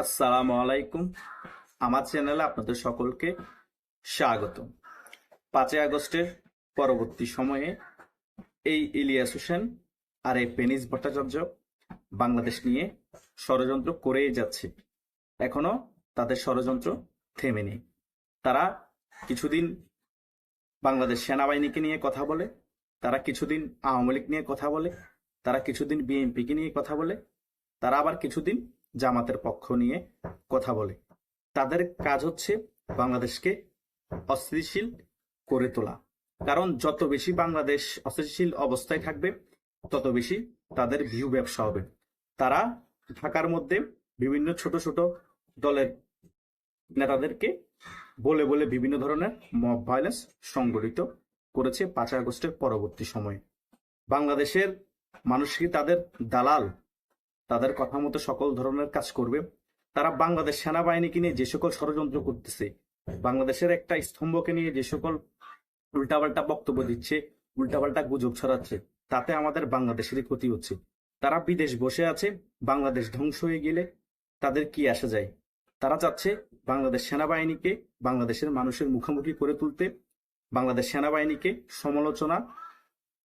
আসসালামু আলাইকুম। আমার চ্যানেলে আপনাদের সকলকে স্বাগত পাঁচই আগস্টের পরবর্তী সময়ে এই ইলিয়াস হোসেন আর এই পেনিস ভট্টাচার্য বাংলাদেশ নিয়ে ষড়যন্ত্র করেই যাচ্ছে। এখনও তাদের ষড়যন্ত্র থেমে নেই তারা কিছুদিন বাংলাদেশ সেনাবাহিনীকে নিয়ে কথা বলে, তারা কিছুদিন আওয়ামী লীগ নিয়ে কথা বলে, তারা কিছুদিন বিএনপিকে নিয়ে কথা বলে, তারা আবার কিছুদিন জামাতের পক্ষ নিয়ে কথা বলে। তাদের কাজ হচ্ছে বাংলাদেশকে অস্থিতিশীল করে তোলা। কারণ যত বেশি বাংলাদেশ অস্থিতিশীল অবস্থায় থাকবে, তত বেশি তাদের ভিউ ব্যবসা হবে। তারা ঢাকার মধ্যে বিভিন্ন ছোট ছোট দলের নেতাদেরকে বলে বলে বিভিন্ন ধরনের মব ভায়োলেন্স সংগঠিত করেছে পাঁচই আগস্টের পরবর্তী সময়ে। বাংলাদেশের মানুষ কি তাদের দালাল? তাদের কথা মতো সকল ধরনের কাজ করবে। তারা বাংলাদেশ সেনাবাহিনীকে নিয়ে যে সকল ষড়যন্ত্র করতেছে, বাংলাদেশের একটা স্তম্ভকে নিয়ে যে সকল উল্টাপাল্টা বক্তব্য দিচ্ছে, উল্টাপাল্টা গুজব ছড়াচ্ছে, তাতে আমাদের বাংলাদেশেরই ক্ষতি হচ্ছে। তারা বিদেশ বসে আছে, বাংলাদেশ ধ্বংস হয়ে গেলে তাদের কি আসা যায়? তারা চাচ্ছে বাংলাদেশ সেনাবাহিনীকে, বাংলাদেশের মানুষের মুখোমুখি করে তুলতে, বাংলাদেশ সেনাবাহিনীকে সমালোচনা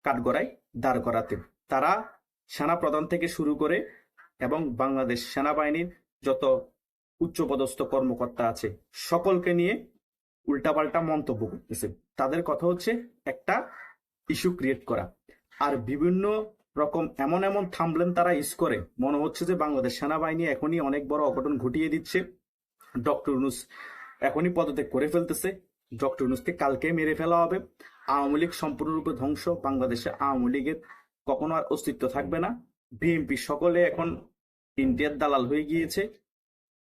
কাঠগড়ায় দাঁড় করাতে। তারা সেনা প্রধান থেকে শুরু করে এবং বাংলাদেশ সেনাবাহিনীর যত উচ্চপদস্থ কর্মকর্তা আছে, সকলকে নিয়ে উল্টাপাল্টা মন্তব্য করতেছে। তাদের কথা হচ্ছে একটা ইস্যু ক্রিয়েট করা। আর বিভিন্ন রকম এমন এমন থামলেন তারা ইস করে। মনে হচ্ছে যে বাংলাদেশ সেনাবাহিনী এখনই অনেক বড় অঘটন ঘটিয়ে দিচ্ছে। ডক্টর ইউনুস এখনই পদত্যাগ করে ফেলতেছে। ডক্টর ইউনুসকে কালকে মেরে ফেলা হবে। আওয়ামী লীগ সম্পূর্ণরূপে ধ্বংস। বাংলাদেশে আওয়ামী লীগের কখনো আর অস্তিত্ব থাকবে না। বিএনপি সকলে এখন ইন্ডিয়ার দালাল হয়ে গিয়েছে।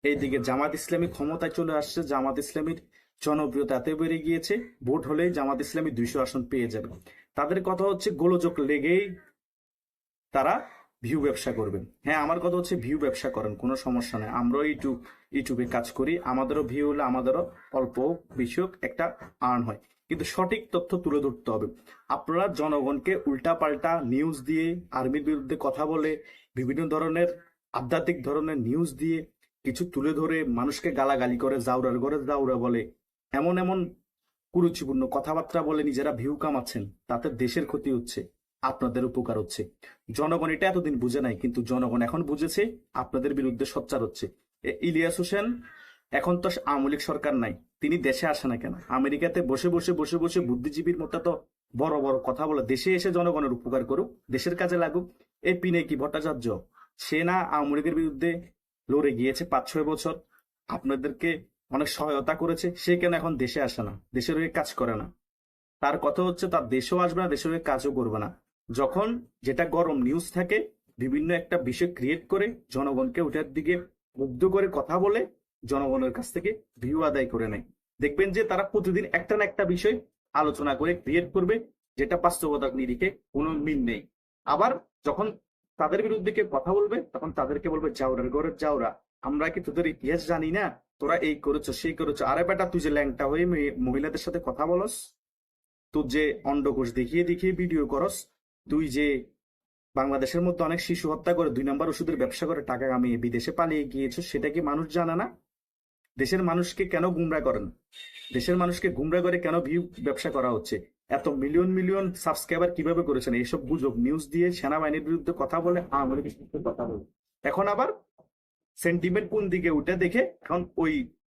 এইদিকে জামাত ইসলামী ক্ষমতায় চলে আসছে। জামাত ইসলামীর জনপ্রিয়তা এত বেড়ে গিয়েছে, ভোট হলেই জামাত ইসলামী দুইশো আসন পেয়ে যাবে। তাদের কথা হচ্ছে গোলযোগ লেগেই তারা ভিউ ব্যবসা করবেন। হ্যাঁ আমার কথা হচ্ছে ভিউ ব্যবসা করেন, কোনো সমস্যা নেই। আমরাও ইউটিউব, ইউটিউবে কাজ করি। আমাদেরও ভিউ হলে আমাদেরও অল্প বিষয়ক একটা আর্ন হয়। কিন্তু সঠিক তথ্য তুলে ধরতে হবে। আপনারা জনগণকে উল্টাপাল্টা নিউজ দিয়ে আর্মির বিরুদ্ধে কথা বলে, বিভিন্ন ধরনের আধ্যাত্মিক ধরনের নিউজ দিয়ে কিছু তুলে ধরে মানুষকে গালাগালি করে, জাউরার ঘরে জাউরা বলে, এমন এমন কুরুচিপূর্ণ কথাবার্তা বলে নিজেরা ভিউ কামাচ্ছেন, তাতে দেশের ক্ষতি হচ্ছে, আপনাদের উপকার হচ্ছে। জনগণ এটা এতদিন বুঝে নাই, কিন্তু জনগণ এখন বুঝেছে, আপনাদের বিরুদ্ধে সোচ্চার হচ্ছে। ইলিয়াস হোসেন এখন তো আওয়ামী লীগ সরকার নাই, তিনি দেশে আসে না কেন? আমেরিকাতে বসে বসে বসে বসে বুদ্ধিজীবীর মতো তো বড় বড় কথা বলে, দেশে এসে জনগণের উপকার করুক, দেশের কাজে লাগুক এই পিনে কি ভট্টাচার্য? সে না আওয়ামী লীগের বিরুদ্ধে লড়ে গিয়েছে পাঁচ ছয় বছর, আপনাদেরকে অনেক সহায়তা করেছে, সে কেন এখন দেশে আসে না? দেশের হয়ে কাজ করে না। তার কথা হচ্ছে, তার দেশেও আসবে না, দেশের হয়ে কাজও করবে না। যখন যেটা গরম নিউজ থাকে, বিভিন্ন একটা বিষয় ক্রিয়েট করে জনগণকে ওটার দিকে মুগ্ধ করে কথা বলে জনগণের কাছ থেকে ভিউ আদায় করে নেয়। দেখবেন যে তারা প্রতিদিন একটা না একটা বিষয় আলোচনা করে ক্রিয়েট করবে, যেটা বাস্তবতার নিরিখে কোনো মিল নেই। আবার যখন তাদের বিরুদ্ধে কেউ কথা বলবে, তখন তাদেরকে বলবে যাওরার ঘরের যাওরা আমরা কি তোদের ইতিহাস জানি না? তোরা এই করেছ, সেই করেছ। আরে বেটা, তুই যে ল্যাংটা হয়ে মহিলাদের সাথে কথা বলস, তোর যে অন্ডকোষ দেখিয়ে দেখিয়ে ভিডিও করস, তুই যে বাংলাদেশের মধ্যে অনেক শিশু হত্যা করে দুই নম্বর ওষুধের ব্যবসা করে টাকা কামিয়ে বিদেশে পালিয়ে গিয়েছো, সেটা কি মানুষ জানে না? দেশের মানুষকে কেন গুমরা করেন? দেশের মানুষকে গুমরা করে কেন ভিউ ব্যবসা করা হচ্ছে? এত মিলিয়ন মিলিয়ন সাবস্ক্রাইবার কীভাবে করেছেন? এইসব গুজব নিউজ দিয়ে সেনাবাহিনীর বিরুদ্ধে কথা বলে লীগের কথা বলে। এখন আবার সেন্টিমেন্ট কোন দিকে উঠে দেখে এখন ওই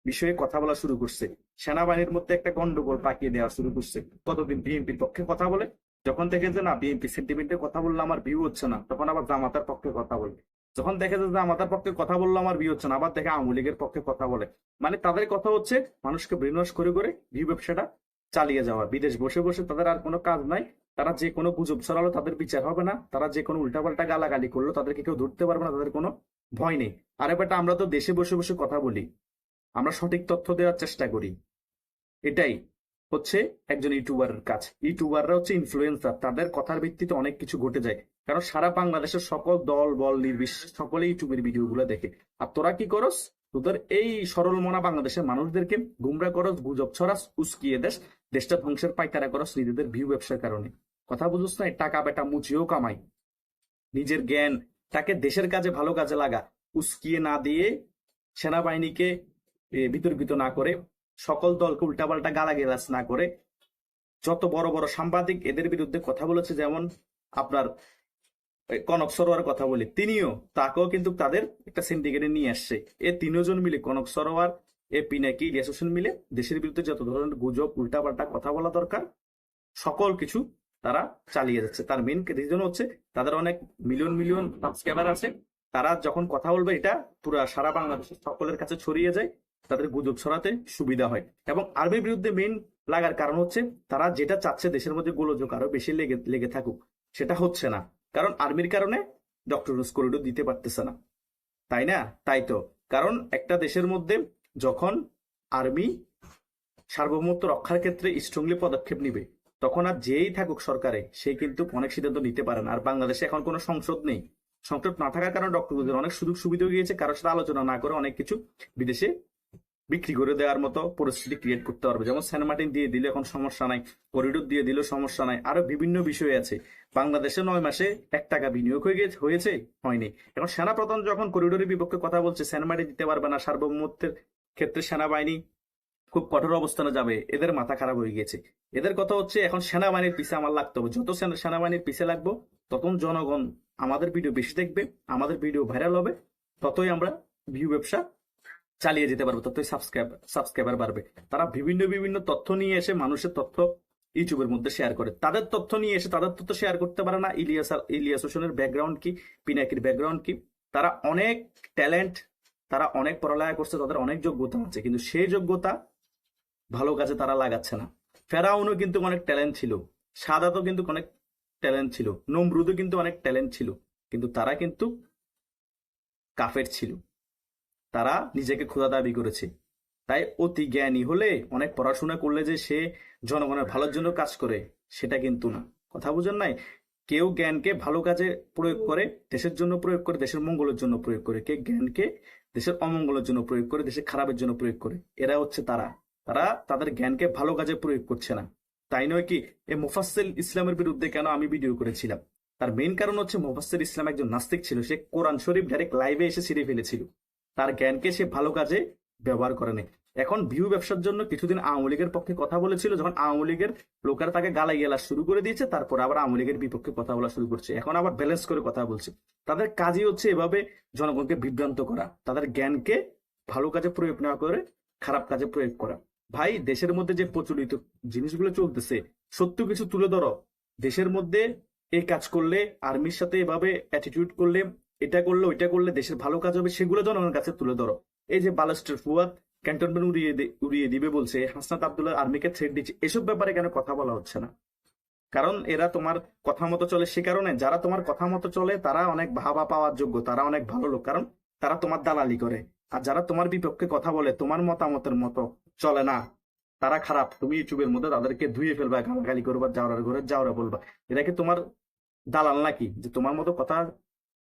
বিষয়ে কথা বলা শুরু করছে। সেনাবাহিনীর মধ্যে একটা গন্ডগোল পাকিয়ে দেওয়া শুরু করছে। কতদিন বিএনপির পক্ষে কথা বলে? যখন দেখে যে না বিএনপি সেন্টিমেন্টের কথা বললে আমার ভিউ হচ্ছে না, তখন আবার জামাতার পক্ষে কথা বলে। যখন দেখে যে জামাতার পক্ষে কথা বলল আমার ভিউ হচ্ছে না, আবার দেখে আওয়ামী লীগের পক্ষে কথা বলে। মানে তাদের কথা হচ্ছে, মানুষকে ব্রেনওয়াশ করে করে ভিউ ব্যবসাটা চালিয়ে যাওয়া। বিদেশ বসে বসে তাদের আর কোনো কাজ নাই। তারা যে কোনো গুজব ছড়ালো, তাদের বিচার হবে না। তারা যে কোনো উল্টাপাল্টা গালাগালি করল, তাদেরকে কেউ ধরতে পারবে না, তাদের কোনো ভয় নেই। আরে বেটা, আমরা তো দেশে বসে বসে কথা বলি। আমরা সঠিক তথ্য দেওয়ার চেষ্টা করি। এটাই হচ্ছে একজন ইউটিউবারের কাজ। ইউটিউবাররা হচ্ছে ইনফ্লুয়েন্সার তাদের কথার ভিত্তিতে অনেক কিছু ঘটে যায়। কারণ সারা বাংলাদেশের সকল দল, বল, নির্বিশেষে সকলে ইউটিউবের ভিডিওগুলো দেখে। আর তোরা কি করস? তোদের এই সরল মনা বাংলাদেশের মানুষদেরকে গুমরা করস, গুজব ছড়াস, উস্কিয়ে দেশ দেশটা ধ্বংসের পাইকারা করস নিজেদের ভিউ ব্যবসার কারণে। কথা বুঝোস না টাকা বেটা মুচিও কামাই। নিজের জ্ঞান, তাকে দেশের কাজে ভালো কাজে লাগা, উস্কিয়ে না দিয়ে সেনাবাহিনীকে বিতর্কিত না করে, সকল দলকে উল্টাপাল্টা গালাগালাজ না করে, যত বড় বড় সাংবাদিক এদের বিরুদ্ধে কথা বলেছে যেমন আপনার কনক সরোয়ার কথা বলি, তিনিও তাকেও কিন্তু তাদের একটা সিন্ডিকেটে নিয়ে আসছে। এ তিনজন মিলে, কনক সরোয়ার, এ পিনাকি ইলিয়াস মিলে দেশের বিরুদ্ধে যত ধরনের গুজব, উল্টাপাল্টা কথা বলা দরকার, সকল কিছু তারা চালিয়ে যাচ্ছে। তার মেন রিজন হচ্ছে তাদের অনেক মিলিয়ন মিলিয়ন সাবস্ক্রাইবার আছে। তারা যখন কথা বলবে, এটা পুরো সারা বাংলাদেশের সকলের কাছে ছড়িয়ে যায়, তাদের গুজব ছড়াতে সুবিধা হয়। এবং আর্মির বিরুদ্ধে মেন লাগার কারণ হচ্ছে তারা যেটা চাচ্ছে দেশের মধ্যে গোলযোগ আরও বেশি লেগে লেগে থাকুক, সেটা হচ্ছে না। কারণ আর্মির কারণে ডক্টর রুস করিডোর দিতে পারতেছে না। তাই না? তাই তো। কারণ একটা দেশের মধ্যে যখন আর্মি সার্বভৌমত্ব রক্ষার ক্ষেত্রে স্ট্রংলি পদক্ষেপ নিবে, তখন আর যেই থাকুক সরকারে, সে কিন্তু অনেক সিদ্ধান্ত নিতে পারে না। আর বাংলাদেশে এখন কোনো সংসদ নেই। সংসদ না থাকার কারণে ডক্টর অনেক সুযোগ সুবিধা গিয়েছে, কারোর সাথে আলোচনা না করে অনেক কিছু বিদেশে বিক্রি করে দেওয়ার মতো পরিস্থিতি ক্রিয়েট করতে পারবে। যেমন সেন্ট মার্টিন দিয়ে দিলে এখন সমস্যা নাই করিডোর দিয়ে দিলেও সমস্যা নাই। আরও বিভিন্ন বিষয় আছে। বাংলাদেশে নয় মাসে এক টাকা বিনিয়োগ হয়ে গেছে, হয়েছে, হয়নি। এখন সেনাপ্রধান যখন করিডোরের বিপক্ষে কথা বলছে সেন্ট মার্টিন দিতে পারবে না, সার্বভৌমত্বের ক্ষেত্রে সেনাবাহিনী খুব কঠোর অবস্থানে যাবে, এদের মাথা খারাপ হয়ে গেছে। এদের কথা হচ্ছে, এখন সেনাবাহিনীর পিছে আমার লাগতে হবে। যত সেনাবাহিনীর পিছে লাগবো তখন জনগণ আমাদের ভিডিও বেশি দেখবে, আমাদের ভিডিও ভাইরাল হবে, ততই আমরা ভিউ ব্যবসা চালিয়ে যেতে পারব, ততই সাবস্ক্রাইব সাবস্ক্রাইবার বাড়বে। তারা বিভিন্ন বিভিন্ন তথ্য নিয়ে এসে মানুষের তথ্য ইউটিউবের মধ্যে শেয়ার করে। তাদের তথ্য নিয়ে এসে তাদের তথ্য শেয়ার করতে পারে না। ইলিয়াস ইলিয়াস হোসেনের ব্যাকগ্রাউন্ড কি? পিনাকির ব্যাকগ্রাউন্ড কি? তারা অনেক ট্যালেন্ট তারা অনেক পড়ালেখা করছে, তাদের অনেক যোগ্যতা আছে, কিন্তু সেই যোগ্যতা ভালো কাজে তারা লাগাচ্ছে না। ফেরাউনও কিন্তু অনেক ট্যালেন্ট ছিল, সাদাতও কিন্তু অনেক ট্যালেন্ট ছিল, নমরুদও কিন্তু অনেক ট্যালেন্ট ছিল, কিন্তু তারা কিন্তু কাফের ছিল। তারা নিজেকে খোদা দাবি করেছে। তাই অতি জ্ঞানী হলে অনেক পড়াশোনা করলে যে সে জনগণের ভালোর জন্য কাজ করে, সেটা কিন্তু না। কথা বুঝেন নাই? কেউ জ্ঞানকে ভালো কাজে প্রয়োগ করে, দেশের জন্য প্রয়োগ করে, দেশের মঙ্গলের জন্য প্রয়োগ করে। কে জ্ঞানকে দেশের অমঙ্গলের জন্য প্রয়োগ করে, দেশের খারাপের জন্য প্রয়োগ করে? এরা হচ্ছে তারা। তারা তাদের জ্ঞানকে ভালো কাজে প্রয়োগ করছে না। তাই নয় কি এই মুফাসসিল ইসলামের বিরুদ্ধে কেন আমি ভিডিও করেছিলাম? তার মেইন কারণ হচ্ছে মুফাসসিল ইসলাম একজন নাস্তিক ছিল। সে কোরআন শরীফ ডাইরেক্ট লাইভে এসে ছিঁড়ে ফেলেছিল। তার জ্ঞানকে সে ভালো কাজে ব্যবহার করে করেনি এখন ভিউ ব্যবসার জন্য কিছুদিন আওয়ামী লীগের পক্ষে কথা বলেছিল, যখন আওয়ামী লীগের লোকেরা তাকে গালাই গেলা শুরু করে দিয়েছে, তারপর আবার আওয়ামী লীগের বিপক্ষে কথা বলা শুরু করছে। এখন আবার ব্যালেন্স করে কথা বলছে। তাদের কাজই হচ্ছে এভাবে জনগণকে বিভ্রান্ত করা, তাদের জ্ঞানকে ভালো কাজে প্রয়োগ না করে খারাপ কাজে প্রয়োগ করা। ভাই, দেশের মধ্যে যে প্রচলিত জিনিসগুলো চলতেছে, সত্য কিছু তুলে ধরো। দেশের মধ্যে এই কাজ করলে, আর্মির সাথে এভাবে অ্যাটিটিউড করলে এটা করলে, ওইটা করলে দেশের ভালো কাজ হবে, সেগুলো জনগণের কাছে তুলে ধরো। এই যে বালাস্টার ফুয়াদ, ক্যান্টনমেন্ট উড়িয়ে উড়িয়ে দিবে বলছে, হাসনাত আব্দুল্লাহ আর্মিকে থ্রেড দিচ্ছে, এসব ব্যাপারে কেন কথা বলা হচ্ছে না? কারণ এরা তোমার কথা মতো চলে সে কারণে, যারা তোমার কথা মতো চলে, তারা অনেক ভাবা পাওয়ার যোগ্য, তারা অনেক ভালো লোক, কারণ তারা তোমার দালালি করে। আর যারা তোমার বিপক্ষে কথা বলে, তোমার মতামতের মতো চলে না, তারা খারাপ। তুমি ইউটিউবের মধ্যে তাদেরকে ধুয়ে ফেলবা, গালাগালি করবা যাওয়ার ঘরে যাওয়ারা বলবা। কি তোমার দালাল নাকি? যে তোমার মতো কথা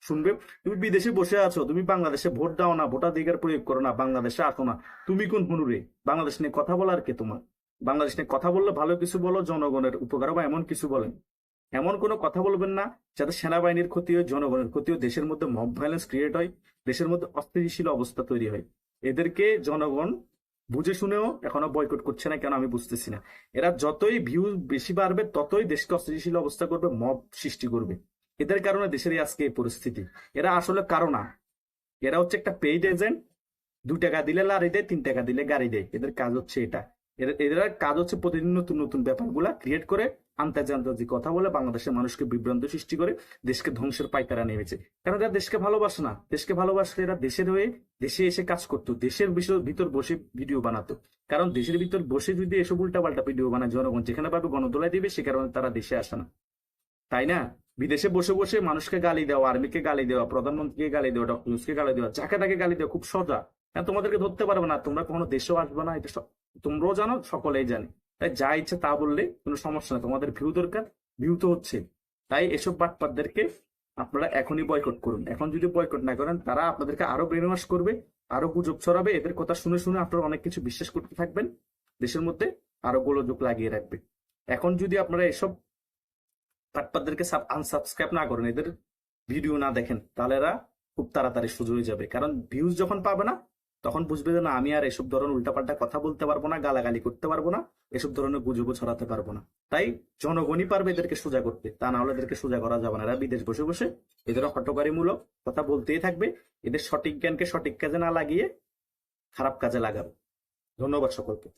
শুনবে? তুমি বিদেশে বসে আছো, তুমি বাংলাদেশে ভোট দাও না, ভোটাধিকার প্রয়োগ করো না, বাংলাদেশে আসো না। তুমি কোন হুনুরে বাংলাদেশ নিয়ে কথা বলার কে তোমার? বাংলাদেশ নিয়ে কথা বললে ভালো কিছু বলো, জনগণের উপকার বা এমন কিছু বলেন। এমন কোনো কথা বলবেন না, যাতে সেনাবাহিনীর ক্ষতি হয়, জনগণের ক্ষতি হয়, দেশের মধ্যে মব ভায়োলেন্স ক্রিয়েট হয়, দেশের মধ্যে অস্থিতিশীল অবস্থা তৈরি হয়। এদেরকে জনগণ বুঝে শুনেও এখনও বয়কট করছে না, কেন আমি বুঝতেছি না। এরা যতই ভিউ বেশি বাড়বে, ততই দেশকে অস্থিতিশীল অবস্থা করবে মব সৃষ্টি করবে। এদের কারণে দেশের আজকে এই পরিস্থিতি। এরা আসলে কারও না। এরা হচ্ছে একটা পেইড এজেন্ট দু টাকা দিলে লারি দেয়, তিন টাকা দিলে গাড়ি দেয়। এদের কাজ হচ্ছে এটা। এদের কাজ হচ্ছে প্রতিদিন নতুন নতুন ব্যাপারগুলা ক্রিয়েট করে আন্তর্জাতিক কথা বলে বাংলাদেশের মানুষকে বিভ্রান্ত সৃষ্টি করে দেশকে ধ্বংসের পাইকারা নেমেছে। কারণ এরা দেশকে ভালোবাসে না। দেশকে ভালোবাসলে এরা দেশের হয়ে দেশে এসে কাজ করতো। দেশের বিষয় ভিতর বসে ভিডিও বানাতো। কারণ দেশের ভিতর বসে যদি এসব উল্টাপাল্টা ভিডিও বানায়, জনগণ যেখানে পাবে গণদোলায় দিবে, সে কারণে তারা দেশে আসে না। তাই না? বিদেশে বসে বসে মানুষকে গালি দেওয়া, আর্মিকে গালি দেওয়া, প্রধানমন্ত্রীকে গালি দেওয়া ডক্টর ইউনুসকে গালি দেওয়া যাকে তাকে গালি দেওয়া খুব সোজা। হ্যাঁ তোমাদেরকে ধরতে পারবে না, তোমরা কখনো দেশেও আসবে না, এটা তোমরাও জানো, সকলেই জানে। তাই যা ইচ্ছে তা বললে কোনো সমস্যা না তোমাদের ভিউ দরকার, ভিউ তো হচ্ছে। তাই এসব বাটপারদেরকে আপনারা এখনই বয়কট করুন। এখন যদি বয়কট না করেন, তারা আপনাদেরকে আরও ব্রেন ওয়াশ করবে, আরও গুজব ছড়াবে, এদের কথা শুনে শুনে আপনারা অনেক কিছু বিশ্বাস করতে থাকবেন, দেশের মধ্যে আরও গোলযোগ লাগিয়ে রাখবে। এখন যদি আপনারা এসব বাটপারদেরকে আনসাবস্ক্রাইব না করেন, এদের ভিডিও না দেখেন, তাহলে এরা খুব তাড়াতাড়ি সুযোগ হয়ে যাবে। কারণ ভিউজ যখন পাবে না, তখন বুঝবে যে না, আমি আর এসব ধরনের উল্টাপাল্টা কথা বলতে পারব না, গালাগালি করতে পারব না, এসব ধরনের গুজবও ছড়াতে পারব না। তাই জনগণই পারবে এদেরকে সোজা করতে, তা না হলে এদেরকে সোজা করা যাবে না। এরা বিদেশ বসে বসে এদের হটকারীমূলক কথা বলতেই থাকবে, এদের সঠিক জ্ঞানকে সঠিক কাজে না লাগিয়ে খারাপ কাজে লাগাবে। ধন্যবাদ সকলকে।